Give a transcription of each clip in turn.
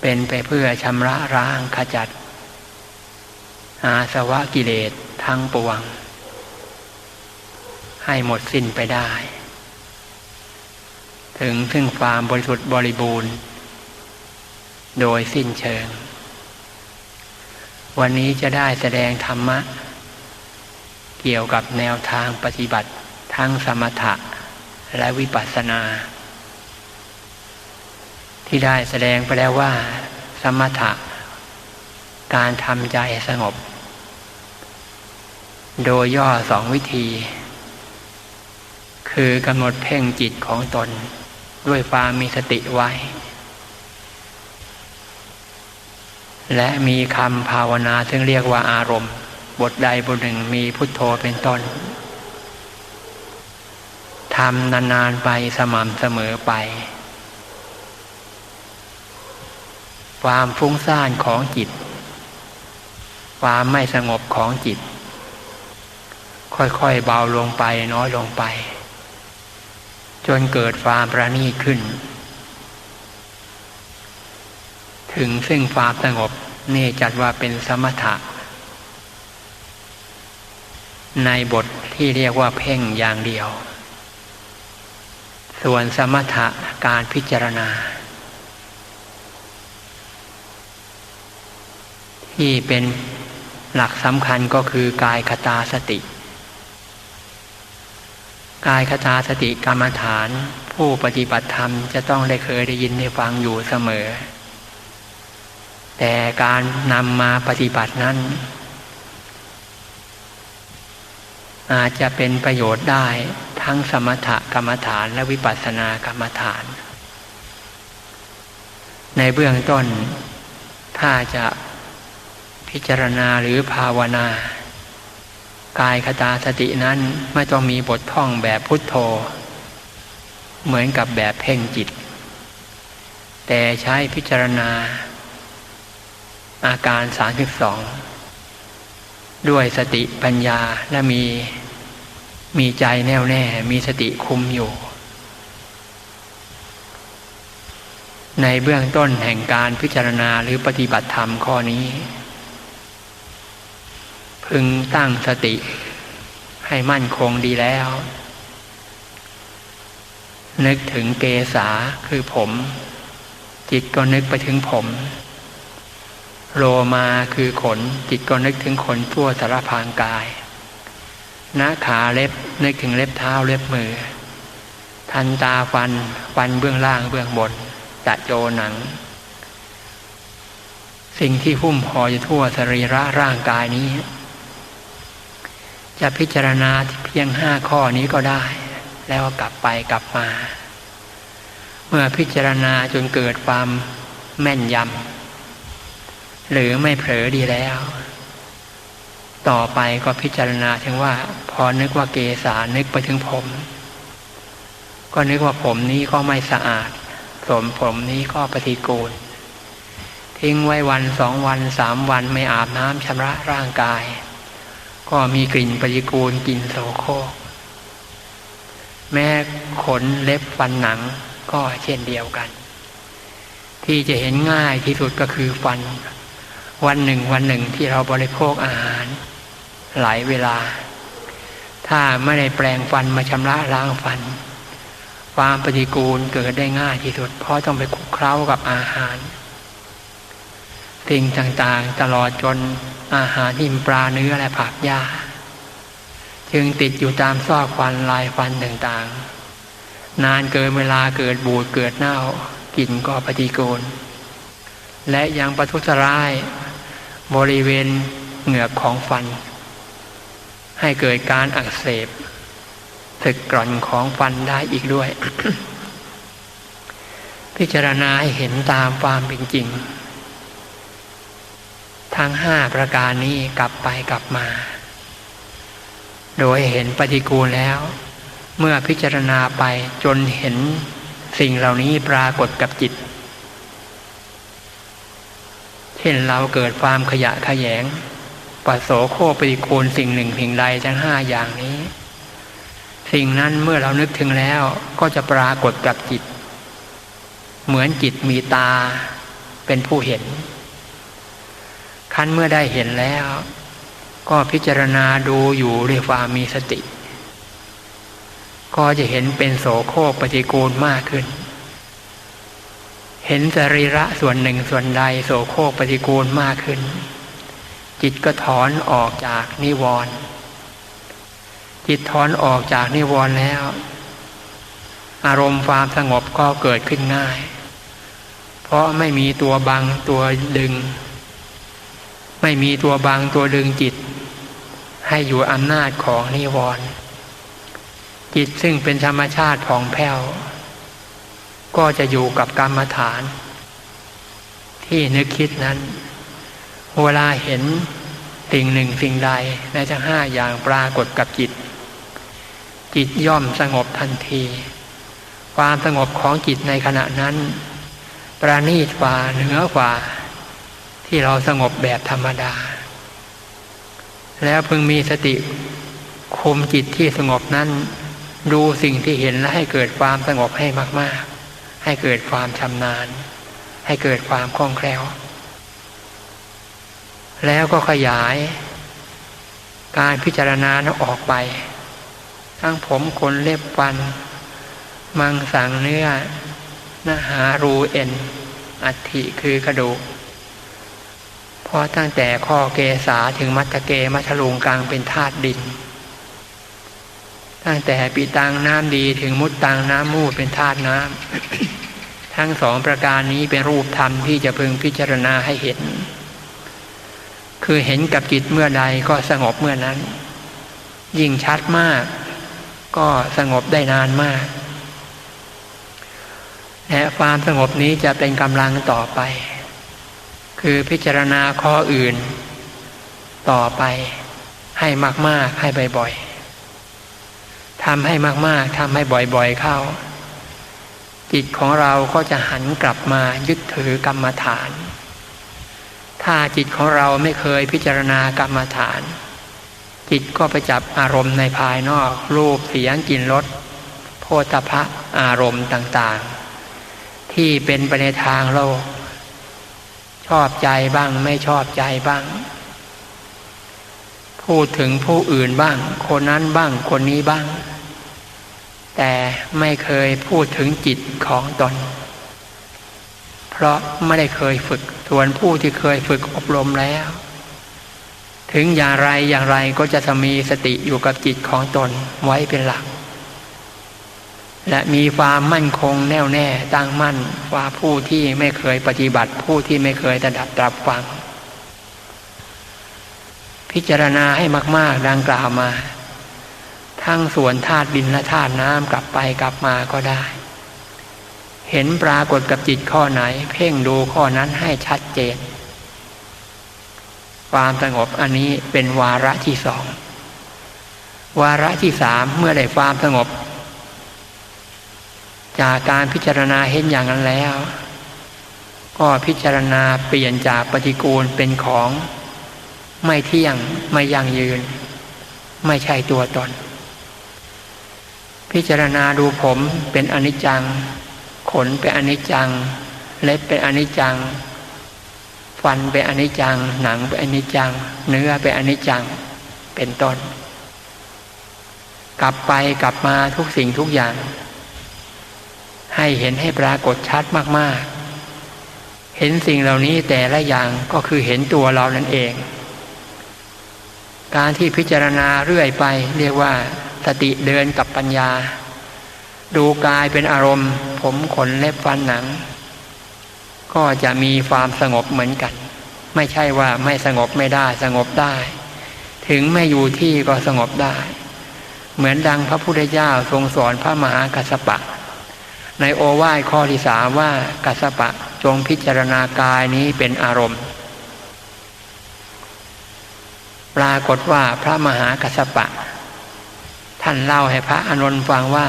เป็นไปเพื่อชำระร้างขจัด อาสวะกิเลสทั้งปวง ให้หมดสิ้นไปได้ ถึงซึ่งความบริสุทธิ์บริบูรณ์ โดยสิ้นเชิง วันนี้จะได้แสดงธรรมะ เกี่ยวกับแนวทางปฏิบัติทั้งสมถะและวิปัสสนา ที่ได้แสดงไปแล้วว่า สมถะ การทำใจสงบ โดยย่อสองวิธี คือกำหนดเพ่งจิตของตน ด้วยความมีสติไว้ และมีคำภาวนาซึ่งเรียกว่าอารมณ์ บทใดบทหนึ่งมีพุทโธเป็นต้นทำนานๆไปสม่ำเสมอไป ความฟุ้งซ่านของจิต ความไม่สงบของจิต ค่อยๆเบาลงไปน้อยลงไป จนเกิดความประณีตขึ้น ถึงซึ่งความสงบนี่จัดว่าเป็นสมถะ ในบทที่เรียกว่าเพ่งอย่างเดียว ส่วนสมถะการพิจารณา ที่เป็นหลักสำคัญก็คือกายคตาสติ กายคตาสติกรรมฐาน ผู้ปฏิบัติธรรมจะต้องได้เคยได้ยินได้ฟังอยู่เสมอ แต่การนำมาปฏิบัตินั้น อาจจะเป็นประโยชน์ได้ทั้งสมถกรรมฐานและวิปัสสนากรรมฐาน ในเบื้องต้นถ้าจะ พิจารณาหรือภาวนากายคตาสตินั้นไม่ต้องมีบทท่องแบบพุทโธ เหมือนกับแบบเพ่งจิต แต่ใช้พิจารณา อาการสาสองด้วยสติปัญญาและมีมีใจแน่วแน่มีสติคุมอยู่ ในเบื้องต้นแห่งการพิจารณาหรือปฏิบัติธรรมข้อนี้ พึงตั้งสติ ให้มั่นคงดีแล้ว นึกถึงเกษาคือผม จิตก็นึกไปถึงผม โลมาคือขน จิตก็นึกถึงขนทั่วสารพางกายหน้าขาเล็บนึกถึงเล็บเท้าเล็บมือ ทันตาฟันฟันเบื้องล่างเบื้องบนจะโจหนัง สิ่งที่หุ้มห่ออยู่ทั่วสรีระร่างกายนี้ จะพิจารณาเพียงห้าข้อนี้ก็ได้ แล้วกลับไปกลับมา เมื่อพิจารณาจนเกิดความแม่นยำหรือไม่เผลอดีแล้ว ต่อไปก็พิจารณาถึงว่า พอนึกว่าเกสานึกไปถึงผม ก็นึกว่าผมนี้ก็ไม่สะอาดสมผมนี้ก็ปฏิกูล ทิ้งไว้วันสองวันสามวันไม่อาบน้ำชำระร่างกาย ก็มีกลิ่นปฏิกูลกลิ่นโสโครกแม้ขนเล็บฟันหนังก็เช่นเดียวกัน ที่จะเห็นง่ายที่สุดก็คือฟัน วันหนึ่งวันหนึ่งที่เราบริโภคอาหาร หลายเวลา ถ้าไม่ได้แปลงฟันมาชำระล้างฟัน ความปฏิกูลเกิดได้ง่ายที่สุด เพราะต้องไปคุกเคล้ากับอาหาร สิ่งต่างๆตลอดจน อาหารที่มปลาเนื้อและผักหญ้า จึงติดอยู่ตามซอกฟันลายฟันต่างๆ นานเกินเวลาเกิดบูดเกิดเน่ากลิ่นก็ปฏิกูลและยังประทุษร้าย บริเวณเหงือกของฟัน ให้เกิดการอักเสบสึกกร่อนของฟันได้อีกด้วย พิจารณาให้เห็นตามความเป็นจริง ทั้งห้าประการนี้กลับไปกลับมา โดยเห็นปฏิกูลแล้ว เมื่อพิจารณาไปจนเห็นสิ่งเหล่านี้ปรากฏกับจิต เช่นเราเกิดความขยะขยงปัสโสโคปฏิคูลสิ่งหนึ่งสิ่งใดทั้งห้าอย่างนี้ สิ่งนั้นเมื่อเรานึกถึงแล้วก็จะปรากฏกับจิต เหมือนจิตมีตาเป็นผู้เห็น คันเมื่อได้เห็นแล้ว ก็พิจารณาดูอยู่ด้วยความมีสติ ก็จะเห็นเป็นโสโครกปฏิกูลมากขึ้น เห็นสรีระส่วนหนึ่งส่วนใดโสโครกปฏิกูลมากขึ้น จิตก็ถอนออกจากนิวรณ์จิตถอนออกจากนิวรณ์แล้ว อารมณ์ความสงบก็เกิดขึ้นง่าย เพราะไม่มีตัวบังตัวดึง ไม่มีตัวบังตัวดึงจิต ให้อยู่อำนาจของนิวรณ์จิตซึ่งเป็นธรรมชาติผ่องแผ้ว ก็จะอยู่กับกรรมฐาน ที่นึกคิดนั้น เวลาเห็นสิ่งหนึ่งสิ่งใดในทั้งห้าอย่างปรากฏกับจิต จิตย่อมสงบทันที ความสงบของจิตในขณะนั้น ประณีตกว่าเหนือกว่า ที่เราสงบแบบธรรมดา แล้วพึงมีสติคุมจิตที่สงบนั้น ดูสิ่งที่เห็นและให้เกิดความสงบให้มาก ๆ ให้เกิดความชำนาญ ให้เกิดความคล่องแคล่ว แล้วก็ขยาย การพิจารณาออกไป ทั้งผมขนเล็บฟัน มังสังเนื้อนาหารูเอ็นอัฐิคือกระดูก ราะตั้งแต่ข้อเกษาถึงมัตเกมัทลุงกลางเป็นธาตุดิน ตั้งแต่ปีตังน้ำดีถึงมุดตังน้ำมูดเป็นธาตุน้ำ ทั้งสองประการนี้เป็นรูปธรรมที่จะพึงพิจารณาให้เห็น คือเห็นกับจิตเมื่อใดก็สงบเมื่อนั้น ยิ่งชัดมาก ก็สงบได้นานมากและความสงบนี้จะเป็นกำลังต่อไป คือพิจารณาข้ออื่น ต่อไปให้มาก ๆ ให้บ่อยๆทำให้มาก ๆทำให้บ่อยๆเข้า จิตของเราก็จะหันกลับมายึดถือกรรมฐาน ถ้าจิตของเราไม่เคยพิจารณากรรมฐาน จิตก็ไปจับอารมณ์ในภายนอก รูปเสียงกลิ่นรสโพธพะอารมณ์ต่างๆ ที่เป็นไปในทางโลก ชอบใจบ้างไม่ชอบใจบ้าง พูดถึงผู้อื่นบ้าง คนนั้นบ้างคนนี้บ้าง แต่ไม่เคยพูดถึงจิตของตน เพราะไม่ได้เคยฝึกส่วนผู้ที่เคยฝึกอบรมแล้ว ถึงอย่างไรอย่างไรก็จะมีสติอยู่กับจิตของตนไว้เป็นหลัก และมีความมั่นคงแน่วแน่ตั้งมั่นว่าผู้ที่ไม่เคยปฏิบัติ ผู้ที่ไม่เคยตระดับตรับฟัง พิจารณาให้มาก ๆ ดังกล่าวมา ทั้งส่วนธาตุดินและธาตุน้ำกลับไปกลับมาก็ได้ เห็นปรากฏกับจิตข้อไหน เพ่งดูข้อนั้นให้ชัดเจน ความสงบอันนี้เป็นวาระที่สอง วาระที่สามเมื่อได้ความสงบ จากการพิจารณาเห็นอย่างนั้นแล้ว ก็พิจารณาเปลี่ยนจากปฏิกูลเป็นของ ไม่เที่ยงไม่ยั่งยืน ไม่ใช่ตัวตน พิจารณาดูผมเป็นอนิจจัง ขนเป็นอนิจจัง เล็บเป็นอนิจจัง ฟันเป็นอนิจจัง หนังเป็นอนิจจัง เนื้อเป็นอนิจจังเป็นต้น กลับไปกลับมาทุกสิ่งทุกอย่าง ให้เห็นให้ปรากฏชัดมากๆ เห็นสิ่งเหล่านี้แต่ละอย่างก็คือเห็นตัวเรานั่นเอง การที่พิจารณาเรื่อยไป เรียกว่า สติเดินกับปัญญา ดูกายเป็นอารมณ์ ผมขนเล็บฟันหนัง ก็จะมีความสงบเหมือนกัน ไม่ใช่ว่าไม่สงบไม่ได้สงบได้ ถึงไม่อยู่ที่ก็สงบได้ เหมือนดังพระพุทธเจ้าทรงสอนพระมหากัสปะ ในโอวาทข้อที่สามว่ากัสปะจงพิจารณากายนี้เป็นอารมณ์ ปรากฏว่าพระมหากัสปะ ท่านเล่าให้พระอนุนฟังว่า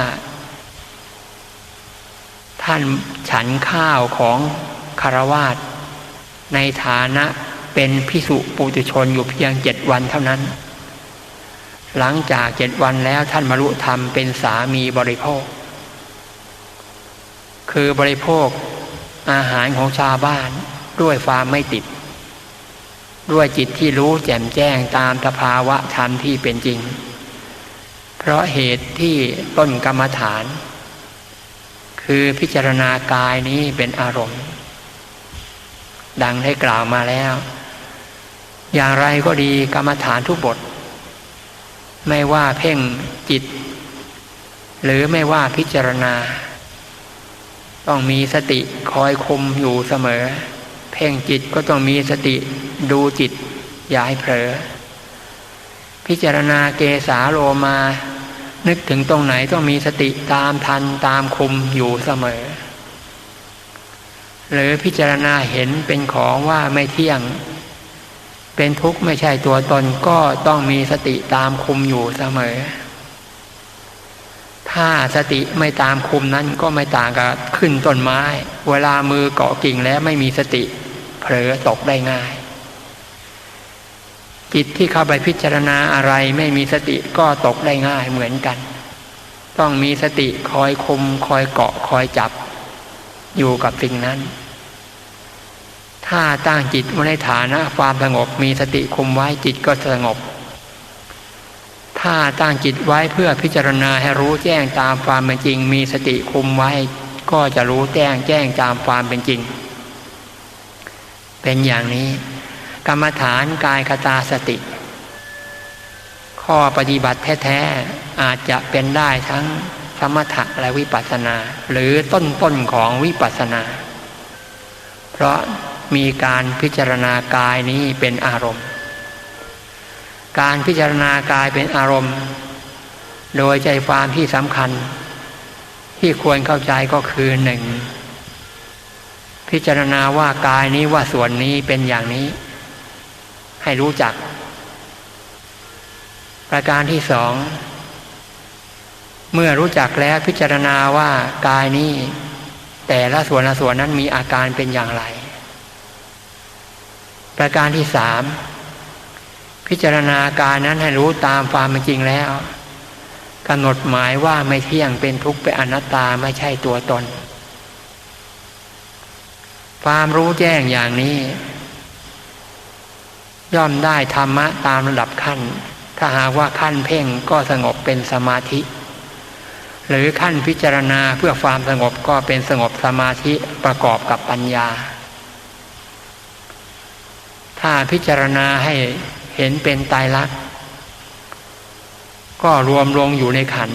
ท่านฉันข้าวของคารวาสในฐานะเป็นพิสุปุตุชนอยู่เพียงเจ็ดวันเท่านั้น หลังจากเจ็ดวันแล้วท่านมรุธรรมเป็นสามีบริโภค คือบริโภคอาหารของชาวบ้านด้วยความไม่ติด ด้วยจิตที่รู้แจ่มแจ้งตามสภาวะธรรมที่เป็นจริง เพราะเหตุที่ต้นกรรมฐาน คือพิจารณากายนี้เป็นอารมณ์ ดังได้กล่าวมาแล้ว อย่างไรก็ดีกรรมฐานทุกบท ไม่ว่าเพ่งจิต หรือไม่ว่าพิจารณา ต้องมีสติคอยคุมอยู่เสมอ เพ่งจิตก็ต้องมีสติดูจิต อย่าให้เผลอ พิจารณาเกสาโลมา นึกถึงตรงไหนต้องมีสติตามทันตามคุมอยู่เสมอ หรือพิจารณาเห็นเป็นของว่าไม่เที่ยง เป็นทุกข์ไม่ใช่ตัวตนก็ต้องมีสติตามคุมอยู่เสมอ ถ้าสติไม่ตามคุมนั้นก็ไม่ต่างกับขึ้นต้นไม้ เวลามือเกาะกิ่งแล้วไม่มีสติเผลอตกได้ง่าย จิตที่เข้าไปพิจารณาอะไรไม่มีสติก็ตกได้ง่ายเหมือนกัน ต้องมีสติคอยคุม คอยเกาะคอยจับ อยู่กับสิ่งนั้น ถ้าตั้งจิตไว้ในฐานะความสงบมีสติคุมไว้จิตก็สงบ ถ้าตั้งจิตไว้เพื่อพิจารณาให้รู้แจ้งตามความเป็นจริง มีสติคุมไว้ ก็จะรู้แจ้งแจ้งตามความเป็นจริง เป็นอย่างนี้ กรรมฐานกายคตาสติ ข้อปฏิบัติแท้ๆอาจจะเป็นได้ทั้งสมถะและวิปัสสนา หรือต้นต้นของวิปัสสนา เพราะมีการพิจารณากายนี้เป็นอารมณ์ การพิจารณากายเป็นอารมณ์ โดยใจความที่สำคัญ ที่ควรเข้าใจก็คือหนึ่งพิจารณาว่ากายนี้ว่าส่วนนี้เป็นอย่างนี้ ให้รู้จัก ประการที่สอง เมื่อรู้จักแล้วพิจารณาว่ากายนี้ แต่ละส่วนละส่วนนั้นมีอาการเป็นอย่างไร ประการที่สาม พิจารณาการนั้นให้รู้ตามความเป็นจริงแล้วกำหนดหมายว่าไม่เที่ยงเป็นทุกข์เป็นอนัตตาไม่ใช่ตัวตน ความรู้แจ้งอย่างนี้ ย่อมได้ธรรมะตามระดับขั้น ถ้าหากว่าขั้นเพ่งก็สงบเป็นสมาธิ หรือขั้นพิจารณาเพื่อความสงบก็เป็นสงบสมาธิประกอบกับปัญญา ถ้าพิจารณาให้ เห็นเป็นตายรัก ก็รวมลงอยู่ในขัน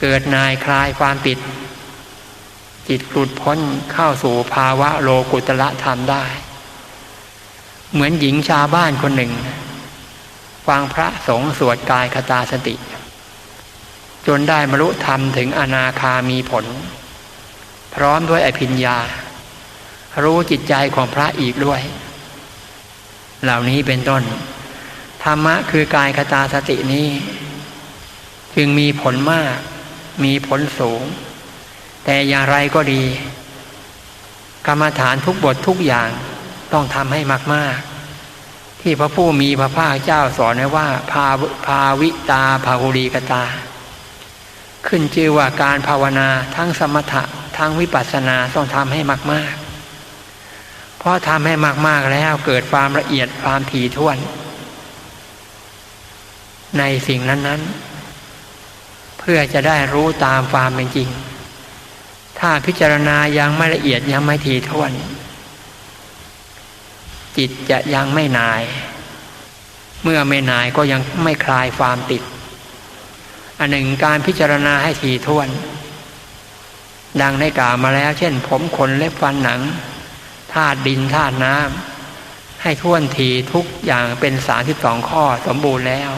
เกิดนายคลายความติด จิตหลุดพ้นเข้าสู่ภาวะโลกุตละธรรมได้ เหมือนหญิงชาวบ้านคนหนึ่ง ฟังพระสงฆ์สวดกายคตาสติ จนได้มรุธรรมถึงอนาคามีผล พร้อมด้วยอภิญญา รู้จิตใจของพระอีกด้วย เหล่านี้เป็นต้น ธรรมะคือกายคตาสตินี้ จึงมีผลมาก มีผลสูง แต่อย่างไรก็ดี กรรมฐานทุกบททุกอย่างต้องทำให้มาก ๆ ที่พระผู้มีพระภาคเจ้าสอนไว้ว่า ภาภาวิตาภาหุรีกตา ขึ้นชื่อว่าการภาวนาทั้งสมถะทั้งวิปัสสนาต้องทำให้มาก ๆ เพราะทำให้มาก ๆ แล้วเกิดความละเอียดความถี่ถ้วน ในสิ่งนั้น ๆ เพื่อจะได้รู้ตามความเป็นจริง ถ้าพิจารณายังไม่ละเอียดยังไม่ถี่ถ้วน จิตจะยังไม่นาย เมื่อไม่นายก็ยังไม่คลายความติด อันหนึ่งการพิจารณาให้ถี่ถ้วน ดังได้กล่าวมาแล้ว เช่น ผมขนเล็บฟันหนัง ธาตุดินธาตุน้ำให้ท่วนทีทุกอย่างเป็นสามสิบสองข้อสมบูรณ์แล้ว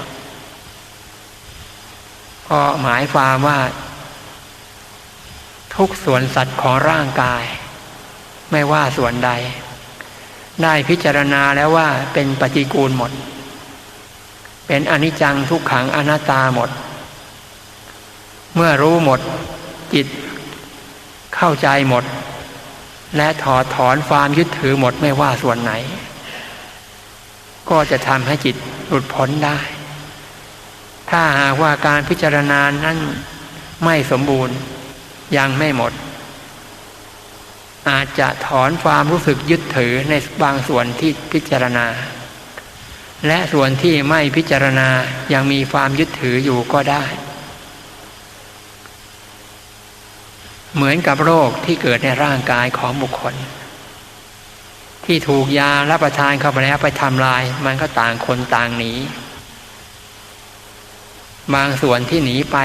ก็หมายความว่า ทุกส่วนสัตว์ของร่างกาย ไม่ว่าส่วนใด ได้พิจารณาแล้วว่าเป็นปฏิกูลหมด เป็นอนิจจังทุกขังอนัตตาหมด เมื่อรู้หมดจิตเข้าใจหมด และถอดถอนความยึดถือหมดไม่ว่าส่วนไหน ก็จะทำให้จิตหลุดพ้นได้ ถ้าหากว่าการพิจารณานั้นไม่สมบูรณ์ยังไม่หมด อาจจะถอนความรู้สึกยึดถือในบางส่วนที่พิจารณา และส่วนที่ไม่พิจารณายังมีความยึดถืออยู่ก็ได้ เหมือนกับโรคที่เกิดในร่างกายของบุคคล ที่ถูกยารับประทานเข้าไปแล้วไปทำลาย มันก็ต่างคนต่างหนีบางส่วนที่หนีไป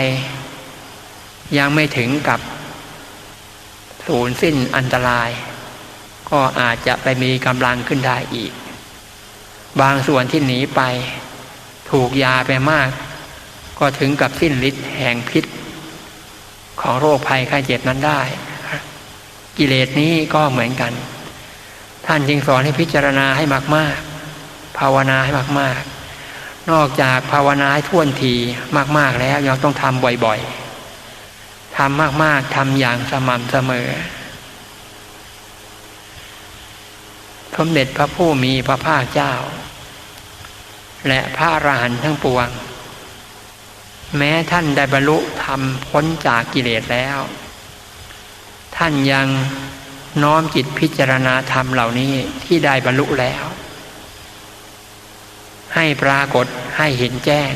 ยังไม่ถึงกับสูญสิ้นอันตราย ก็อาจจะไปมีกำลังขึ้นได้อีก บางส่วนที่หนีไป ถูกยาไปมาก ก็ถึงกับสิ้นฤทธิ์แห่งพิษ ของโรคภัยไข้เจ็บนั้นได้ กิเลสนี้ก็เหมือนกัน ท่านจึงสอนให้พิจารณาให้มาก ๆ ภาวนาให้มาก ๆ นอกจากภาวนาให้ท่วนทีมาก ๆ แล้วยังต้องทำบ่อยๆทำมากๆทำอย่างสม่ำเสมอสมเด็จพระผู้มีพระภาคเจ้า และพระอรหันต์ทั้งปวง แม้ท่านได้บรรลุธรรมพ้นจากกิเลสแล้ว ท่านยังน้อมจิตพิจารณาธรรมเหล่านี้ที่ได้บรรลุแล้ว ให้ปรากฏให้เห็นแจ้ง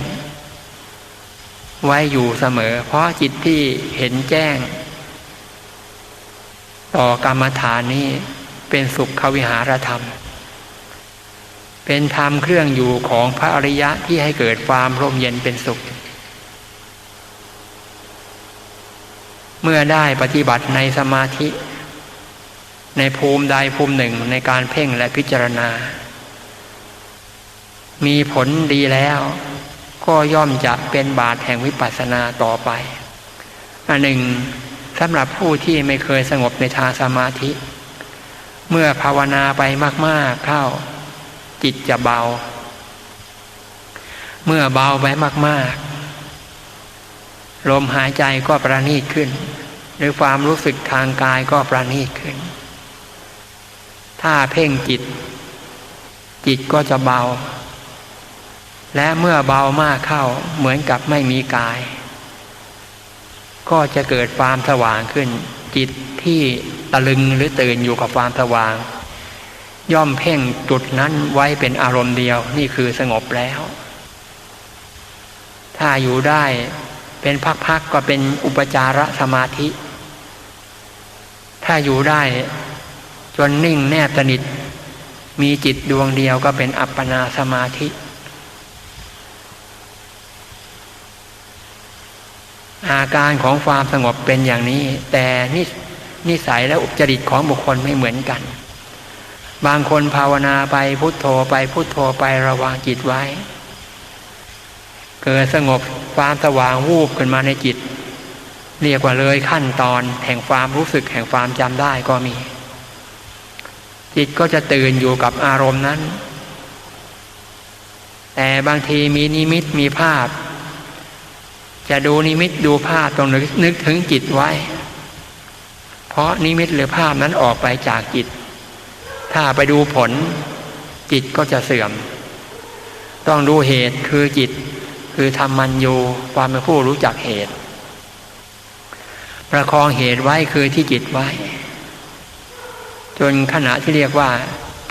ไว้อยู่เสมอ เพราะจิตที่เห็นแจ้ง ต่อกรรมฐานนี้เป็นสุขวิหารธรรม เป็นธรรมเครื่องอยู่ของพระอริยะที่ให้เกิดความร่มเย็นเป็นสุข เมื่อได้ปฏิบัติในสมาธิ ในภูมิใดภูมิหนึ่งในการเพ่งและพิจารณา มีผลดีแล้ว ก็ย่อมจะเป็นบาทแห่งวิปัสสนาต่อไปอันหนึ่งสำหรับผู้ที่ไม่เคยสงบในทางสมาธิ เมื่อภาวนาไปมากๆเข้า จิตจะเบา เมื่อเบาไปมากๆลมหายใจก็ประณีตขึ้น รือความรู้สึกทางกายก็ประณีตขึ้น ถ้าเพ่งจิต จิตก็จะเบา และเมื่อเบามากเข้าเหมือนกับไม่มีกาย ก็จะเกิดความสว่างขึ้น จิตที่ตะลึงหรือตื่นอยู่กับความสว่าง ย่อมเพ่งจุดนั้นไว้เป็นอารมณ์เดียวนี่คือสงบแล้ว ถ้าอยู่ได้เป็นพักๆกก็เป็นอุปจารสมาธิ ถ้าอยู่ได้ จนนิ่งแนบสนิท มีจิตดวงเดียวก็เป็นอัปปนาสมาธิ อาการของความสงบเป็นอย่างนี้ แต่นินสัยและอุจริตของบุคคลไม่เหมือนกัน บางคนภาวนาไปพุโทโธไปพุโทโธไประวังจิตไว้ เกิดสงบความสว่างวูบขึ้นมาในจิต เรียกว่าเลยขั้นตอนแห่งความรู้สึกแห่งความจำได้ก็มี จิตก็จะตื่นอยู่กับอารมณ์นั้น แต่บางทีมีนิมิตมีภาพ จะดูนิมิตดูภาพต้องนึกนึกถึงจิตไว้ เพราะนิมิตหรือภาพนั้นออกไปจากจิต ถ้าไปดูผล จิตก็จะเสื่อม ต้องดูเหตุคือจิต คือทำมันอยู่ความเป็นผู้รู้จักเหตุ ประคองเหตุไว้คือที่จิตไว้ จนขณะที่เรียกว่า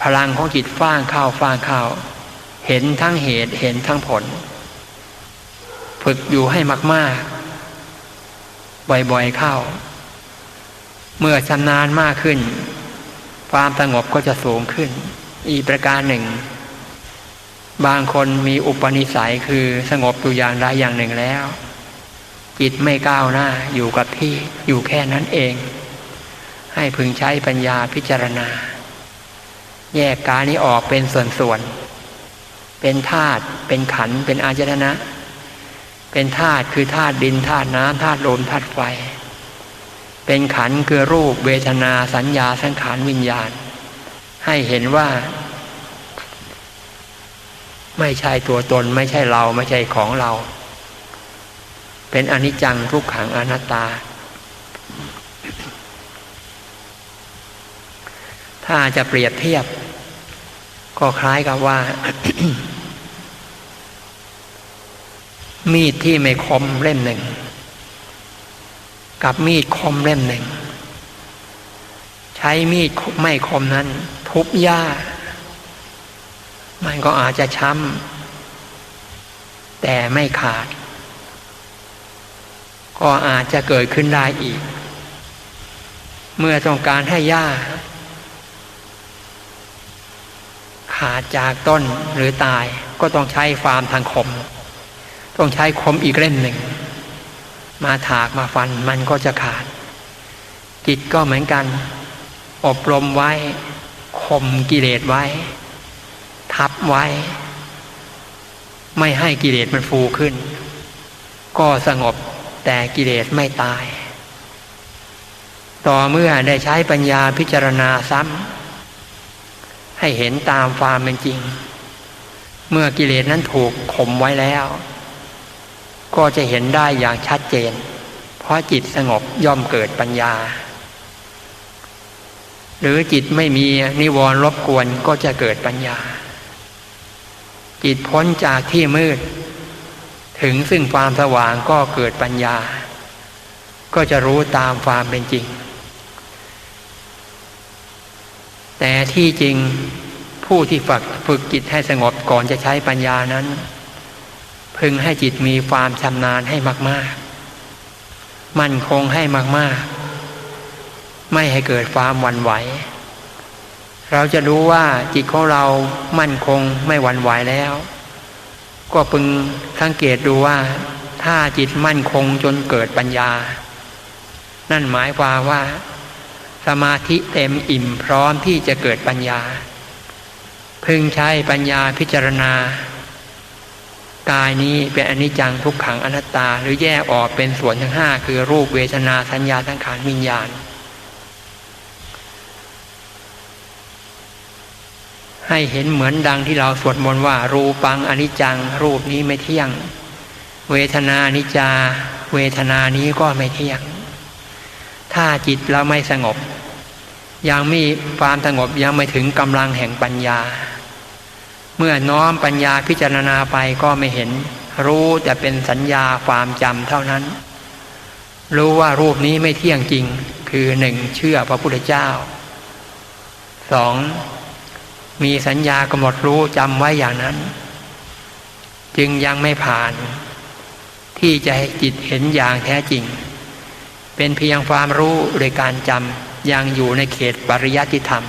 พลังของจิตฟ้างเข้าฟ้างเข้าเห็นทั้งเหตุเห็นทั้งผล ฝึกอยู่ให้มาก ๆ บ่อยๆเข้า เมื่อชำนาญมากขึ้น ความสงบก็จะสูงขึ้น อีกประการหนึ่ง บางคนมีอุปนิสัยคือสงบอยู่อย่างใดอย่างหนึ่งแล้ว จิตไม่ก้าวหน้าอยู่กับที่อยู่แค่นั้นเอง ให้พึงใช้ปัญญาพิจารณา แยกกายนี้ออกเป็นส่วนๆ เป็นธาตุเป็นขันเป็นอาจตนะ เป็นธาตุคือธาตุดินธาตุน้ำธาตุลมธาตุไฟ เป็นขันคือรูปเวทนาสัญญาสังขารวิญญาณ ให้เห็นว่า ไม่ใช่ตัวตนไม่ใช่เราไม่ใช่ของเรา เป็นอนิจจังทุกขังอนัตตา ถ้าจะเปรียบเทียบ ก็คล้ายกับว่า มีดที่ไม่คมเล่มหนึ่ง กับมีดคมเล่มหนึ่ง ใช้มีดไม่คมนั้น ทุบหญ้า มันก็อาจจะช้ำแต่ไม่ขาด ก็อาจจะเกิดขึ้นได้อีก เมื่อต้องการให้หญ้าขาดจากต้นหรือตายก็ต้องใช้ฟาร์มทางคม ต้องใช้คมอีกเล่มหนึ่ง มาถากมาฟันมันก็จะขาด จิตก็เหมือนกัน อบรมไว้ข่มกิเลสไว้ ทับไว้ ไม่ให้กิเลสมันฟูขึ้น ก็สงบ แต่กิเลสไม่ตาย ต่อเมื่อได้ใช้ปัญญาพิจารณาซ้ำให้เห็นตามความเป็นจริง เมื่อกิเลสนั้นถูกข่มไว้แล้ว ก็จะเห็นได้อย่างชัดเจน เพราะจิตสงบย่อมเกิดปัญญา หรือจิตไม่มีนิวรณ์รบกวนก็จะเกิดปัญญา จิตพ้นจากที่มืด ถึงซึ่งความสว่างก็เกิดปัญญา ก็จะรู้ตามความเป็นจริง แต่ที่จริงผู้ที่ฝึกฝึกจิตให้สงบก่อนจะใช้ปัญญานั้น พึงให้จิตมีความชำนาญให้มาก ๆ มั่นคงให้มาก ๆ ไม่ให้เกิดความวันไหว เราจะรู้ว่าจิตของเรามั่นคงไม่วันไหวแล้ว ก็พึงสังเกตดูว่า ถ้าจิตมั่นคงจนเกิดปัญญา นั่นหมายความว่า สมาธิเต็มอิ่มพร้อมที่จะเกิดปัญญา พึงใช้ปัญญาพิจารณากายนี้เป็นอนิจจังทุกขังอนัตตา หรือแยกออกเป็นส่วนทั้งห้าคือรูปเวทนาสัญญาทั้งขานวิญญาณ ให้เห็นเหมือนดังที่เราสวดมนต์ว่า รูปังอนิจจัง รูปนี้ไม่เที่ยง เวทนานิจา เวทนานี้ก็ไม่เที่ยง ถ้าจิตเราไม่สงบ ยังมีความสงบยังไม่ถึงกำลังแห่งปัญญา เมื่อน้อมปัญญาพิจารณาไปก็ไม่เห็น รู้แต่เป็นสัญญาความจำเท่านั้น รู้ว่ารูปนี้ไม่เที่ยงจริง คือหนึ่งเชื่อพระพุทธเจ้าสอง มีสัญญากำหนดรู้จำไว้อย่างนั้น จึงยังไม่ผ่าน ที่จะให้จิตเห็นอย่างแท้จริง เป็นเพียงความรู้โดยการจำยังอยู่ในเขตปริยัติธรรม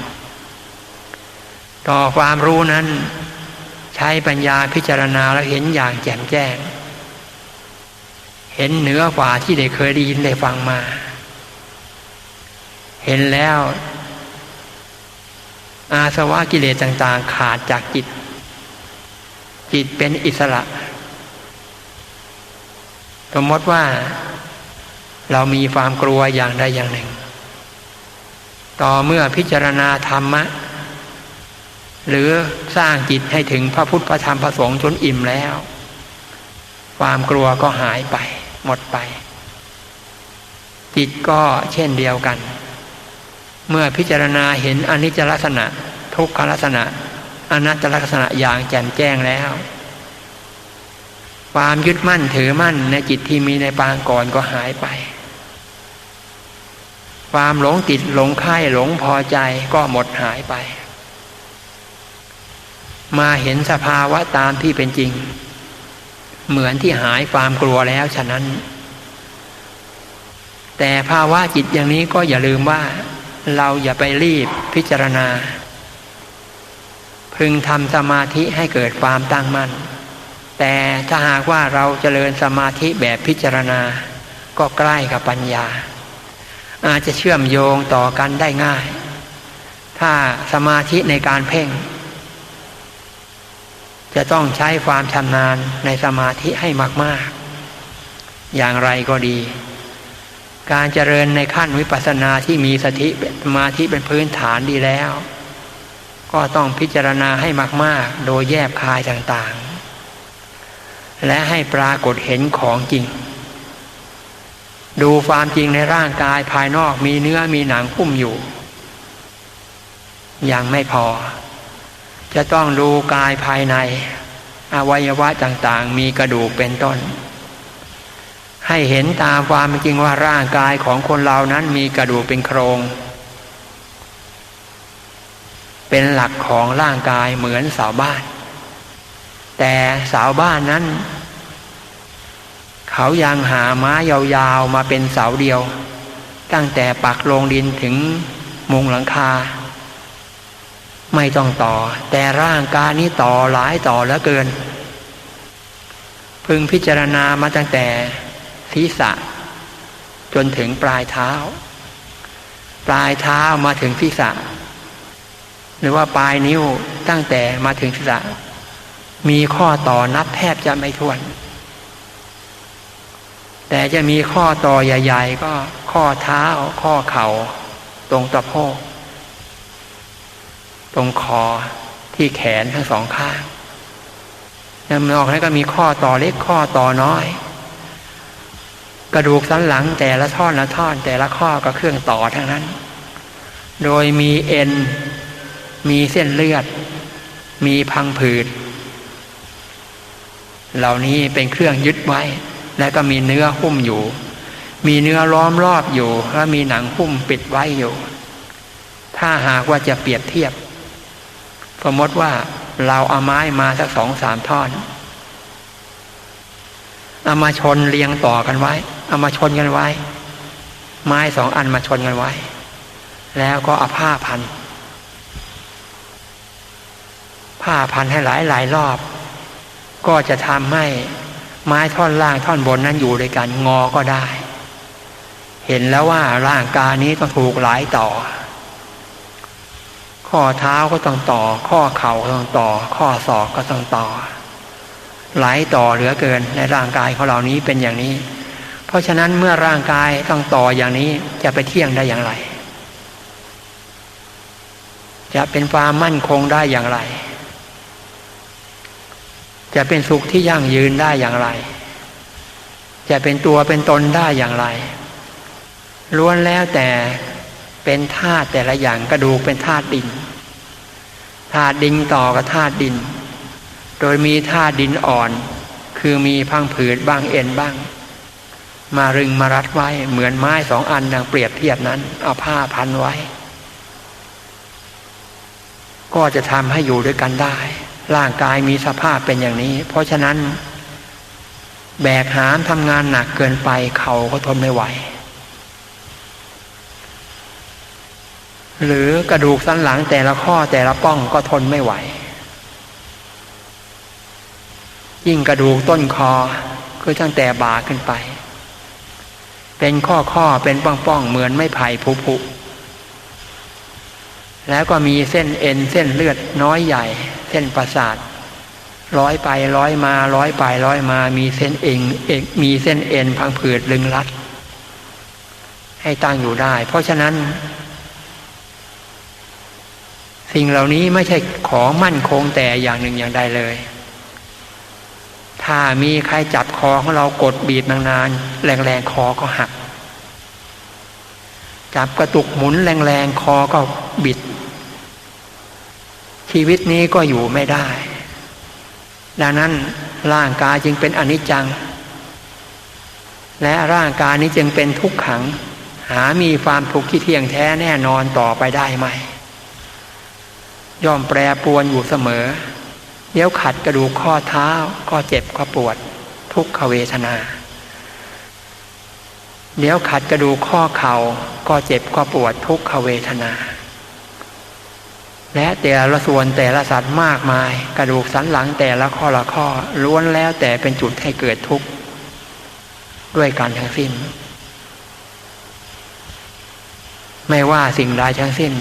ต่อความรู้นั้น ใช้ปัญญาพิจารณาแล้วเห็นอย่างแจ่มแจ้ง เห็นเหนือกว่าที่ได้เคยได้ยินได้ฟังมา เห็นแล้ว อาสวะกิเลสต่าง ๆ ขาดจากจิต จิตเป็นอิสระ สมมติว่า เรามีความกลัวอย่างใดอย่างหนึ่ง ต่อเมื่อพิจารณาธรรมะ หรือสร้างจิตให้ถึงพระพุทธพระธรรมพระสงฆ์จนอิ่มแล้ว ความกลัวก็หายไป หมดไป จิตก็เช่นเดียวกัน เมื่อพิจารณาเห็นอนิจจลักษณะ ทุกขลักษณะอนัตตลักษณะอย่างแจ่มแจ้งแล้ว ความยึดมั่นถือมั่นในจิตที่มีในปางก่อนก็หายไป ความหลงติดหลงค่ายหลงพอใจก็หมดหายไป มาเห็นสภาวะตามที่เป็นจริง เหมือนที่หายความกลัวแล้วฉะนั้น แต่ภาวะจิตอย่างนี้ก็อย่าลืมว่า เราอย่าไปรีบพิจารณา พึงทำสมาธิให้เกิดความตั้งมั่น แต่ถ้าหากว่าเราเจริญสมาธิแบบพิจารณา ก็ใกล้กับปัญญา อาจจะเชื่อมโยงต่อกันได้ง่าย ถ้าสมาธิในการเพ่ง จะต้องใช้ความชำนาญในสมาธิให้มาก ๆ อย่างไรก็ดี การเจริญในขั้นวิปัสสนาที่มีสติสมาธิเป็นพื้นฐานดีแล้ว ก็ต้องพิจารณาให้มาก ๆ โดยแยบคายต่างๆ และให้ปรากฏเห็นของจริง ดูความจริงในร่างกายภายนอกมีเนื้อมีหนังคุ้มอยู่ยังไม่พอ จะต้องดูกายภายใน อวัยวะต่างๆ มีกระดูกเป็นต้น ให้เห็นตามความจริงว่าร่างกายของคนเรานั้นมีกระดูกเป็นโครง เป็นหลักของร่างกายเหมือนเสาบ้าน แต่เสาบ้านนั้น เขายังหาไม้ยาวๆมาเป็นเสาเดียว ตั้งแต่ปักลงดินถึงมุงหลังคา ไม่ต้องต่อ แต่ร่างกายนี้ต่อหลายต่อแล้วเกิน พึงพิจารณามาตั้งแต่ ศีรษะ จนถึงปลายเท้า ปลายเท้ามาถึงศีรษะ หรือว่าปลายนิ้วตั้งแต่มาถึงศีรษะ มีข้อต่อนับแทบจะไม่ถ้วน แต่จะมีข้อต่อใหญ่ ๆ ก็ข้อเท้า ข้อเข่าตรงตะโพกตรงคอที่แขนทั้งสองข้างนอกนั้นก็มีข้อต่อเล็กข้อต่อน้อย กระดูกสันหลังแต่ละท่อนละท่อนแต่ละข้อก็เครื่องต่อทั้งนั้น โดยมีเอ็น มีเส้นเลือด มีพังผืด เหล่านี้เป็นเครื่องยึดไว้ และก็มีเนื้อหุ้มอยู่ มีเนื้อล้อมรอบอยู่ และมีหนังหุ้มปิดไว้อยู่ ถ้าหากว่าจะเปรียบเทียบ สมมติว่าเราเอาไม้มาสักสองสามท่อน เอามาชนเรียงต่อกันไว้ เอามาชนกันไว้ ไม้สองอันมาชนกันไว้ แล้วก็เอาผ้าพัน ผ้าพันให้หลายหลายรอบ ก็จะทำให้ไม้ท่อนล่างท่อนบนนั้นอยู่ด้วยกันงอก็ได้ เห็นแล้วว่าร่างกายนี้ต้องถูกหลายต่อ ข้อเท้าก็ต้องต่อ ข้อเข่าก็ต้องต่อ ข้อศอกก็ต้องต่อ ไหลต่อเหลือเกินในร่างกายของเรานี้เป็นอย่างนี้ เพราะฉะนั้นเมื่อร่างกายต้องต่ออย่างนี้จะไปเที่ยงได้อย่างไร จะเป็นความมั่นคงได้อย่างไร จะเป็นสุขที่ยั่งยืนได้อย่างไร จะเป็นตัวเป็นตนได้อย่างไรล้วนแล้วแต่เป็นธาตุแต่ละอย่างกระดูกเป็นธาตุดินธาตุดินต่อกับธาตุดิน โดยมีธาตุดินอ่อน คือมีพังผืดบ้างเอ็นบ้าง มารึงมารัดไว้เหมือนไม้สองอันดังเปรียบเทียบนั้น เอาผ้าพันไว้ ก็จะทำให้อยู่ด้วยกันได้ ร่างกายมีสภาพเป็นอย่างนี้ เพราะฉะนั้น แบกหามทำงานหนักเกินไปเขาก็ทนไม่ไหวหรือกระดูกสันหลังแต่ละข้อแต่ละป้องก็ทนไม่ไหว ยิ่งกระดูกต้นคอคือตั้งแต่บ่าขึ้นไป เป็นข้อข้อเป็นป้องป้องเหมือนไม่ไผ่ผุผุแล้วก็มีเส้นเอ็นเส้นเลือดน้อยใหญ่ เส้นประสาทร้อยไปร้อยมาร้อยไปร้อยมามีเส้นเองเอกมีเส้นเอ็นพังผืดลึงรัด ให้ตั้งอยู่ได้ เพราะฉะนั้น สิ่งเหล่านี้ไม่ใช่ของมั่นคงแต่อย่างหนึ่งอย่างใดเลย ถ้ามีใครจับคอของเรากดบีบนานๆแรงๆคอก็หัก จับกระตุกหมุนแรงๆคอก็บิด ชีวิตนี้ก็อยู่ไม่ได้ ดังนั้นร่างกายจึงเป็นอนิจจัง และร่างกายนี้จึงเป็นทุกขัง หามีความทุกข์ที่เที่ยงแท้แน่นอนต่อไปได้ไหม ย่อมแปรปวนอยู่เสมอ เดี๋ยวขัดกระดูกข้อเท้าก็เจ็บก็ปวด ทุกขเวทนา เดี๋ยวขัดกระดูกข้อเขา่าก็เจ็บก็ปวดทุกขเวทนา และแต่ละส่วนแต่ละสัตว์มากมาย กระดูกสันหลังแต่ละข้อละข้อล้วนแล้วแต่เป็นจุดให้เกิดทุกข์ด้วยกันทั้งสิ้น ไม่ว่าสิ่งใดทั้งสิ้น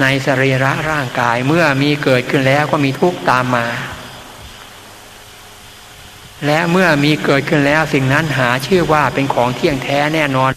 ในสรีระร่างกายเมื่อมีเกิดขึ้นแล้วก็มีทุกข์ตามมา และเมื่อมีเกิดขึ้นแล้วสิ่งนั้นหาชื่อว่าเป็นของเที่ยงแท้แน่นอน